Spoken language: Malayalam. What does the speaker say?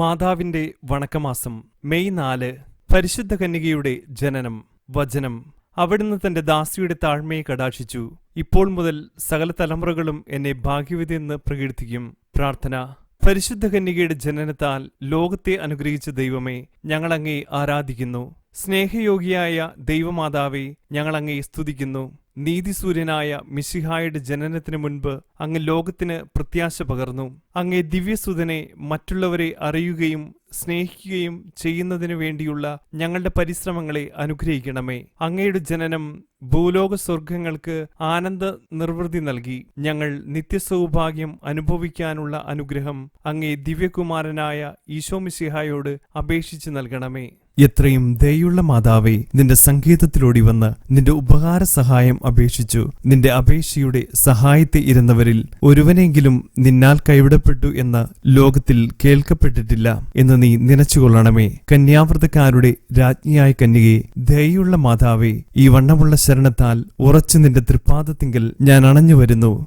മാതാവിന്റെ വണക്കമാസം മെയ് നാല് പരിശുദ്ധ കന്യകയുടെ ജനനം വചനം. അവിടുന്ന് തന്റെ ദാസിയുടെ താഴ്മയെ കടാക്ഷിച്ചു. ഇപ്പോൾ മുതൽ സകല തലമുറകളും എന്നെ ഭാഗ്യവതി എന്ന് പ്രകീർത്തിക്കും. പ്രാർത്ഥന. പരിശുദ്ധ കന്യകയുടെ ജനനത്താൽ ലോകത്തെ അനുഗ്രഹിച്ച ദൈവമേ ഞങ്ങളങ്ങേ ആരാധിക്കുന്നു. സ്നേഹയോഗിയായ ദൈവമാതാവെ ഞങ്ങളങ്ങേ സ്തുതിക്കുന്നു. നീതിസൂര്യനായ മിശിഹായുടെ ജനനത്തിന് മുൻപ് അങ്ങ് ലോകത്തിന് പ്രത്യാശ പകർന്നു. അങ്ങേ ദിവ്യസുതനെ മറ്റുള്ളവരെ അറിയുകയും സ്നേഹിക്കുകയും ചെയ്യുന്നതിനു വേണ്ടിയുള്ള ഞങ്ങളുടെ പരിശ്രമങ്ങളെ അനുഗ്രഹിക്കണമേ. അങ്ങയുടെ ജനനം ഭൂലോക സ്വർഗങ്ങൾക്ക് ആനന്ദ നിർവൃതി നൽകി. ഞങ്ങൾ നിത്യസൗഭാഗ്യം അനുഭവിക്കാനുള്ള അനുഗ്രഹം അങ്ങേ ദിവ്യകുമാരനായ ഈശോ മിശിഹായോട് അപേക്ഷിച്ചു നൽകണമേ. എത്രയും ദയുള്ള മാതാവേ നിന്റെ സങ്കേതത്തിലോടി വന്ന് നിന്റെ ഉപകാര സഹായം അപേക്ഷിച്ചു. നിന്റെ അപേക്ഷയുടെ സഹായത്തെ ഇരുന്നവരിൽ ഒരുവനെങ്കിലും നിന്നാൽ കൈവിടപ്പെട്ടു എന്ന് ലോകത്തിൽ കേൾക്കപ്പെട്ടിട്ടില്ല എന്ന് നീ നനച്ചുകൊള്ളണമേ. കന്യാവ്രതക്കാരുടെ രാജ്ഞിയായ കന്യകെ ദയുള്ള മാതാവേ ഈ വണ്ണമുള്ള ശരണത്താൽ ഉറച്ചു നിന്റെ തൃപ്പാദത്തിങ്കൽ ഞാൻ അണഞ്ഞു വരുന്നു